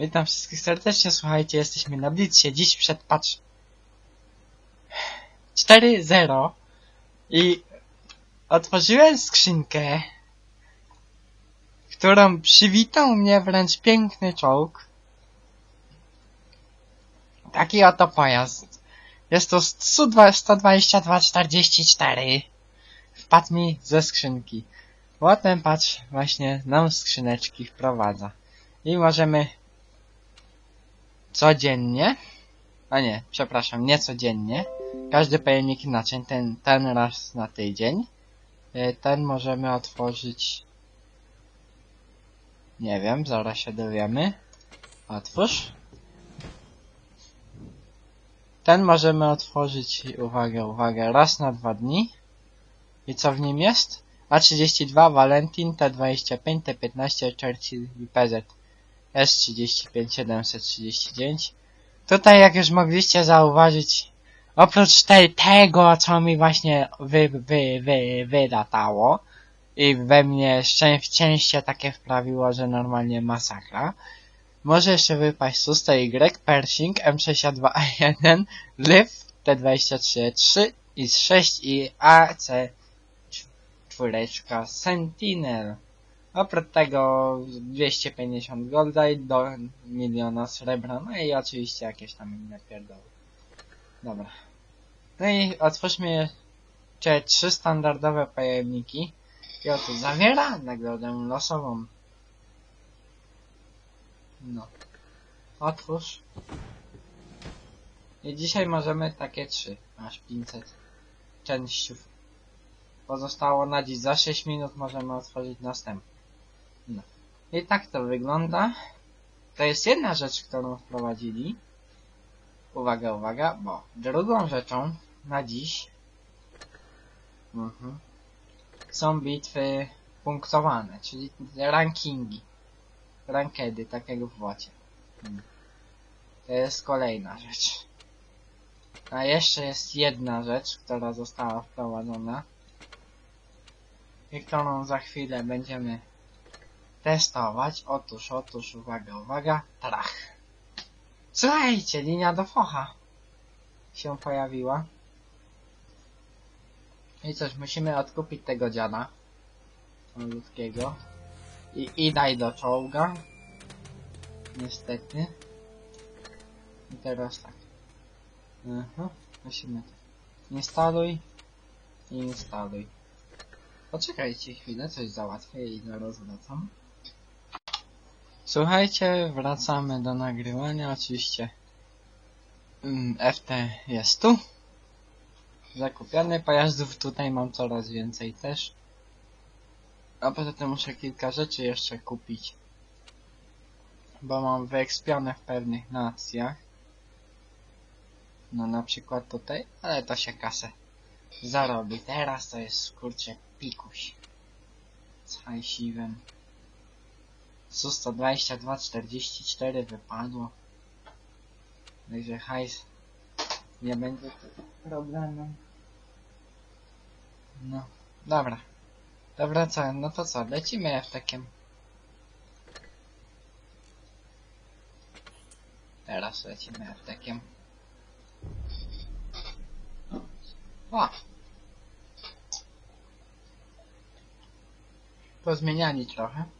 Witam wszystkich serdecznie, słuchajcie, jesteśmy na Blitzcie, dziś przed patrz 4.0 i otworzyłem skrzynkę, którą przywitał mnie wręcz piękny czołg. Taki oto pojazd. Jest to Su-122-44. Wpadł mi ze skrzynki. Potem patrz, właśnie nam skrzyneczki wprowadza. I możemy codziennie, a nie, przepraszam, nie codziennie, każdy pojemnik inaczej, ten, ten raz na tydzień, Y, ten możemy otworzyć, nie wiem, zaraz się dowiemy, otwórz, ten możemy otworzyć, uwaga, uwaga, raz na dwa dni, i co w nim jest? A32, Valentin, T25, T15, Churchill i PZ. S35 739. Tutaj jak już mogliście zauważyć, oprócz te, tego, co mi właśnie wy, wy, wy, wylatało i we mnie szczę, szczęście takie wprawiło, że normalnie masakra, może jeszcze wypaść Susta Y, Pershing, M62A1, Liv, T23, 3 i 6 i AC czwóreczka Sentinel. Oprócz tego 250 golda i do miliona srebra, no i oczywiście jakieś tam inne pierdoły. Dobra. No i otwórzmy jeszcze trzy standardowe pojemniki. I oto zawiera nagrodę losową. No. Otwórz. I dzisiaj możemy takie trzy. Aż 500 częściów. Pozostało na dziś za 6 minut możemy otworzyć następny. I tak to wygląda. To jest jedna rzecz, którą wprowadzili. Uwaga, uwaga, bo drugą rzeczą na dziś mhm, są bitwy punktowane, czyli rankingi. Rankedy, tak jak w wocie. Hmm. To jest kolejna rzecz. A jeszcze jest jedna rzecz, która została wprowadzona i którą za chwilę będziemy testować. Otóż, otóż, uwaga, uwaga, trach. Słuchajcie, linia do focha się pojawiła. I coś, musimy odkupić tego dziada ludzkiego i, i daj do czołga. Niestety. I teraz tak. Mhm, musimy tak. Instaluj. Instaluj. Poczekajcie chwilę, coś załatwię i zaraz wracam. Słuchajcie, wracamy do nagrywania, oczywiście mm, FT jest tu. Zakupiony pojazdów tutaj mam coraz więcej też. A poza tym muszę kilka rzeczy jeszcze kupić. Bo mam wyekspione w pewnych nacjach. No na przykład tutaj, ale to się kasę zarobi. Teraz to jest kurczę pikuś. Z hajsiwem. Su 122, 44 wypadło. Także hajs nie będzie problemem. No, dobra. Dobra, co? No to co? Lecimy w takim. Teraz lecimy w takim. O! Pozmieniali trochę.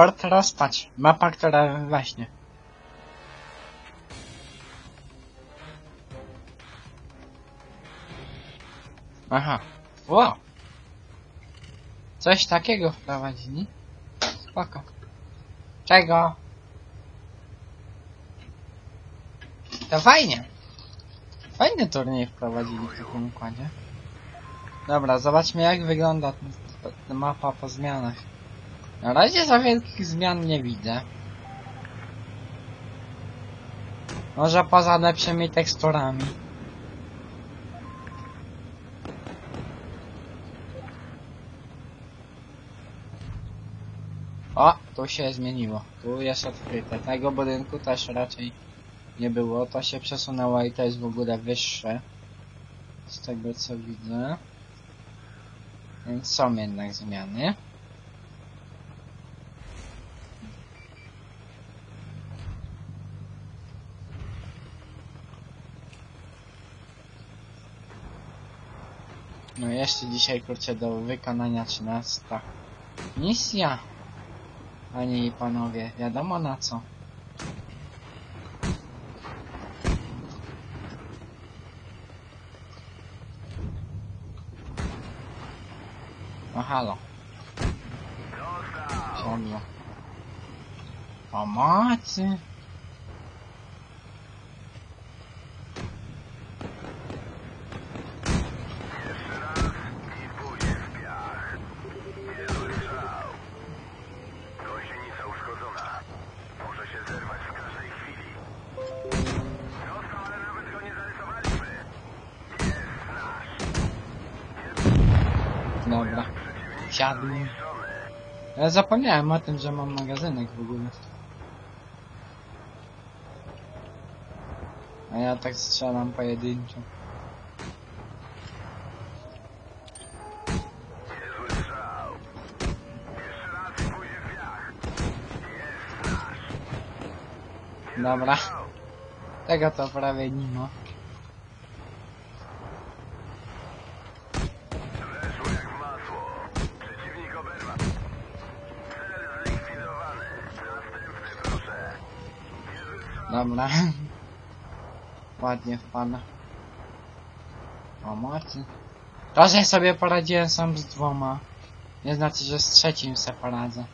Fort rozpacz. Mapa, która właśnie. Aha. Wow. Coś takiego wprowadzili? Spoko. Czego? To fajnie. Fajny turniej wprowadzili w takim układzie. Dobra, zobaczmy jak wygląda mapa po zmianach. Na razie za wielkich zmian nie widzę. Może poza lepszymi teksturami. O, tu się zmieniło. Tu jest odkryte. Tego budynku też raczej nie było. To się przesunęło i to jest w ogóle wyższe. Z tego co widzę. Więc są jednak zmiany. Jeszcze dzisiaj kurczę do wykonania 13 misja. Panie i panowie, wiadomo na co. No halo. Siodło. Pomocy. Ja zapomniałem o tym, że mam magazynek w ogóle. A ja tak strzelam pojedynczo. Dobra. Tego to prawie nie ma. Weszło jak w masło. Przeciwnik oberwał. Cel zlikwidowany. Następny proszę. Niezły strzał. Dobra. Ładnie wpada. Pomocy. To, że sobie poradziłem sam z dwoma. Nie znaczy, że z trzecim se poradzę.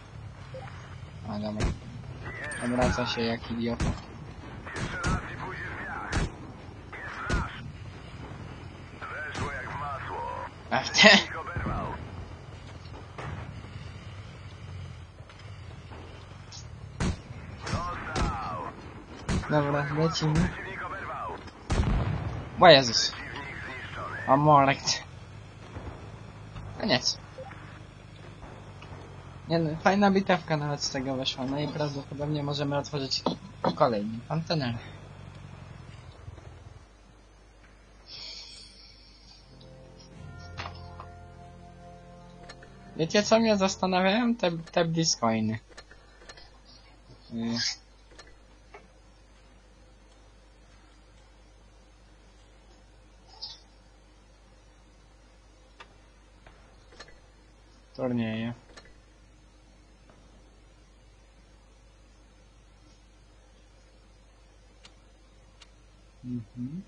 A dobra. Obraca się jak idiota. Jeszcze raz i pójdzie w piach. Jest nasz. Weszło jak w masło. A w te... Przeciwnik oberwał. Dostał. Dobra, lecimy. Bo Jezus. Amorekt. Koniec. Nie no, fajna bitewka nawet z tego wyszła. No i prawdopodobnie możemy otworzyć kolejny kontener. Wiecie co mnie zastanawiają? Te, te Blitzcoiny. Y. Turnieje. Mhm.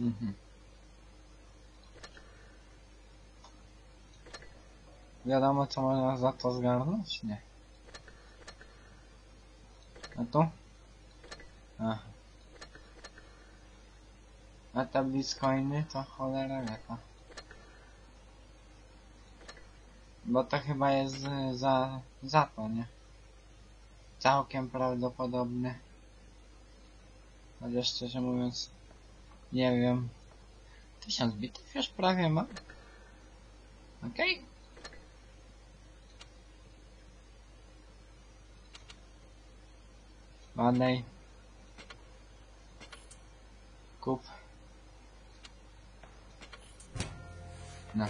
Mhm. Wiadomo co można za to zgarnąć? Nie. A tu? Aha. A te Blitzcoiny to cholera wieka. Bo to chyba jest y, za, za to, nie? Całkiem prawdopodobne. Chociaż szczerze mówiąc, nie wiem. Tysiąc bitów już prawie mam. Okej. Ładnej. Kup. No.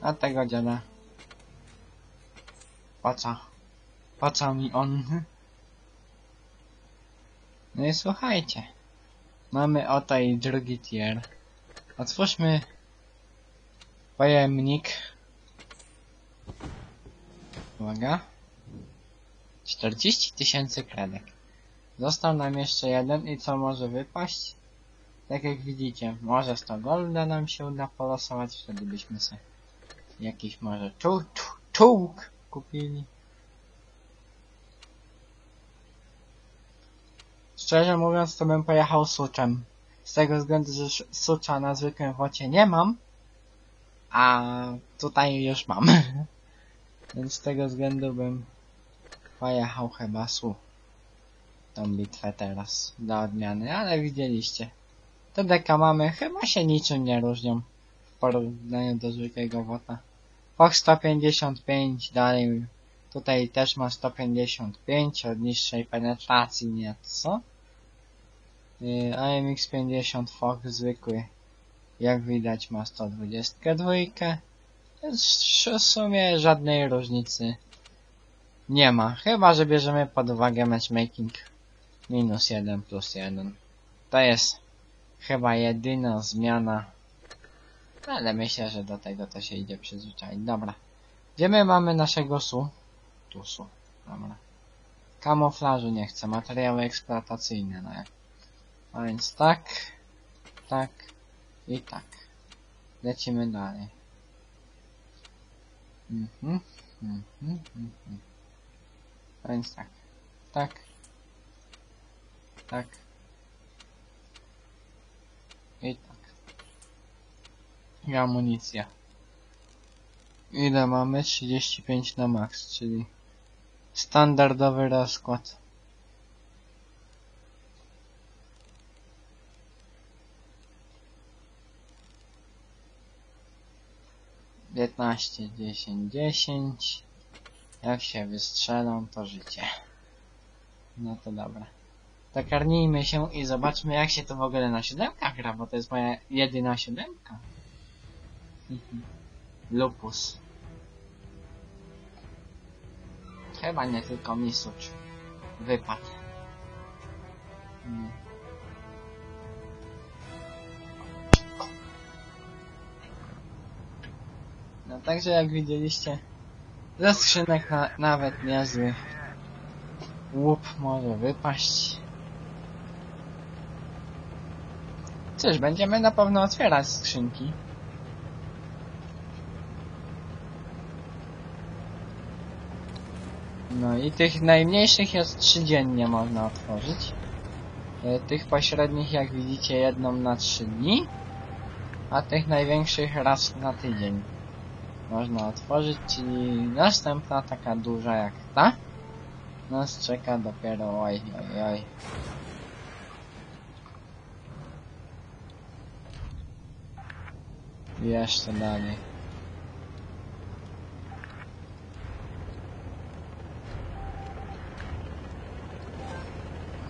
A tego dziada. Po co mi on? No i słuchajcie. Mamy oto i drugi tier. Otwórzmy pojemnik. Uwaga. 40 tysięcy kredek. Został nam jeszcze jeden i co może wypaść? Tak jak widzicie, może 100 golda nam się uda polosować, wtedy byśmy sobie jakiś może czołg kupili. Szczerze mówiąc, to bym pojechał suczem. Z tego względu, że sucza na zwykłym wocie nie mam, a tutaj już mam. Więc z tego względu bym pojechał chyba su tą bitwę teraz dla odmiany, ale widzieliście. Te deka mamy. Chyba się niczym nie różnią w porównaniu do zwykłego wota. Fox 155 dalej. Tutaj też ma 155 od niższej penetracji nieco. Yy, AMX 50 Fox zwykły. Jak widać ma 122 więc w sumie żadnej różnicy nie ma, chyba że bierzemy pod uwagę matchmaking. Minus 1 plus 1 to jest chyba jedyna zmiana ale myślę, że do tego to się idzie przyzwyczaić. Dobra. Gdzie my mamy naszego su? Tu su. Dobra. Kamuflażu nie chcę. Materiały eksploatacyjne. No jak. A więc tak. Tak. I tak. Lecimy dalej. Mhm. Mhm. Mhm. A więc tak. Tak. Tak. I tak. I amunicja. Ile mamy? 35 na max, czyli standardowy rozkład. Piętnaście, dziesięć, dziesięć. Jak się wystrzelą, to życie. No to dobra. Zakarnijmy się i zobaczmy jak się to w ogóle na siódemkach gra, bo to jest moja jedyna siódemka. Mhm. Lupus. Chyba nie tylko Misucz. Wypadł. Mm. No także jak widzieliście, ze skrzynek na, nawet niezły łup może wypaść. Cóż, będziemy na pewno otwierać skrzynki. No i tych najmniejszych jest trzy dziennie można otworzyć. E, Tych pośrednich jak widzicie jedną na trzy dni. A tych największych raz na tydzień można otworzyć, czyli następna taka duża jak ta nas czeka dopiero oj oj oj. Jeszcze dalej.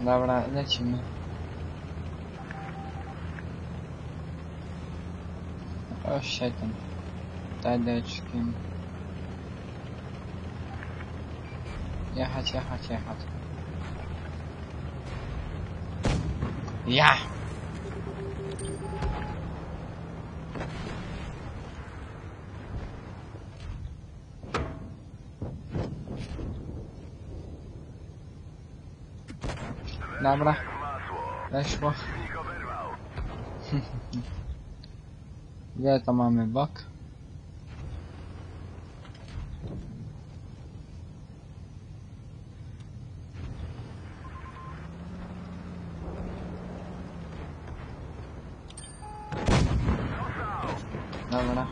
Dobra, lecimy. O, się tam. Tadeczkiem. Jechać, jechać, jechać. Ja! Dobra, weszło. Gdzie to mamy bok? Dobra.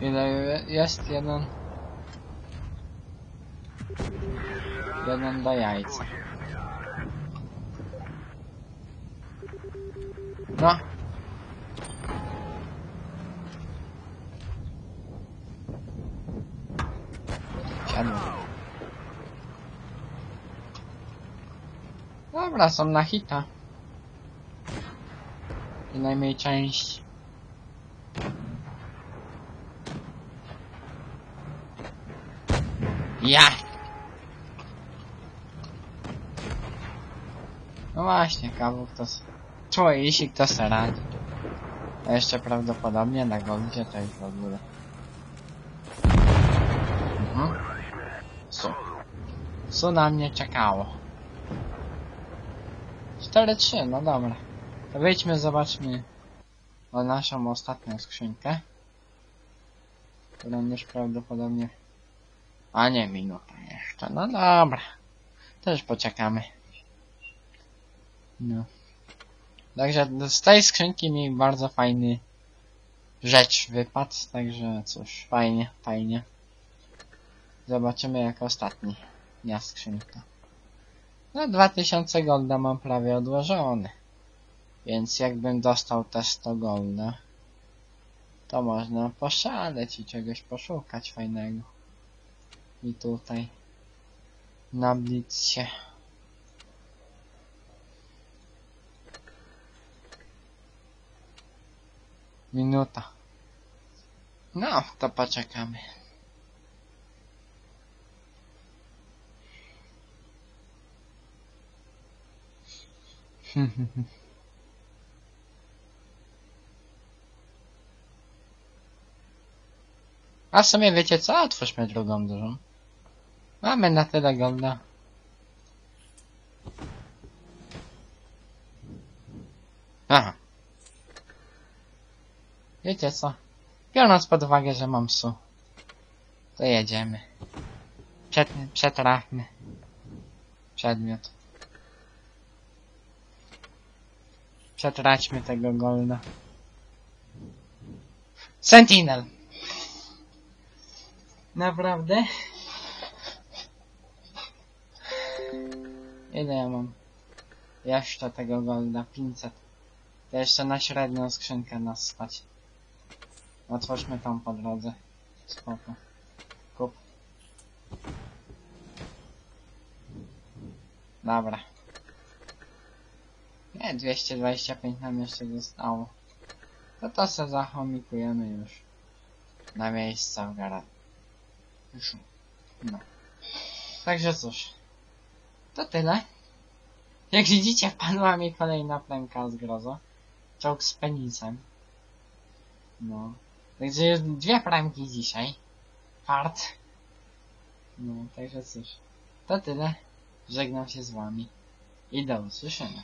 Ile je- jest? Jeden. Jajca. No. Siadło. Dobra, są na hita. Przynajmniej część. Ja! No właśnie, kawałek to... Człowiek, jeśli kto se radzi. A jeszcze prawdopodobnie na goldzie to jest w ogóle. Mhm. Su. Su na mnie czekało. 4-3, no dobra. To wejdźmy, zobaczmy o naszą ostatnią skrzynkę. Którą już prawdopodobnie... A nie, minuta jeszcze. No dobra. Też poczekamy. No. Także z tej skrzynki mi bardzo fajny rzecz wypadł, także cóż, fajnie, fajnie. Zobaczymy jak ostatni dnia skrzynka. No 2000 golda mam prawie odłożony. Więc jakbym dostał te 100 golda, to można poszaleć i czegoś poszukać fajnego. I tutaj na blitzcie. Minuta. No, to poczekamy. A w sumie wiecie co? Otwórzmy drugą dużą. Mamy na tyle golda. Aha. Wiecie co? Biorąc pod uwagę, że mam su, to jedziemy. Przet, przetrafmy. Przedmiot. Przetraćmy tego golda. Sentinel! Naprawdę? Ile ja mam? Jeszcze tego golda, 500. To jeszcze na średnią skrzynkę nas stać. Otwórzmy tą po drodze. Spoko. Kup. Dobra. Nie, 225 nam jeszcze zostało. No to se zachomikujemy już. Na miejsca w garażu. No. Także cóż. To tyle. Jak widzicie, wpadła mi kolejna plemka z grozo. Czołg z penisem. No. Także dwie plemki dzisiaj. Fart. No, także cóż. To tyle. Żegnam się z wami. I do usłyszenia.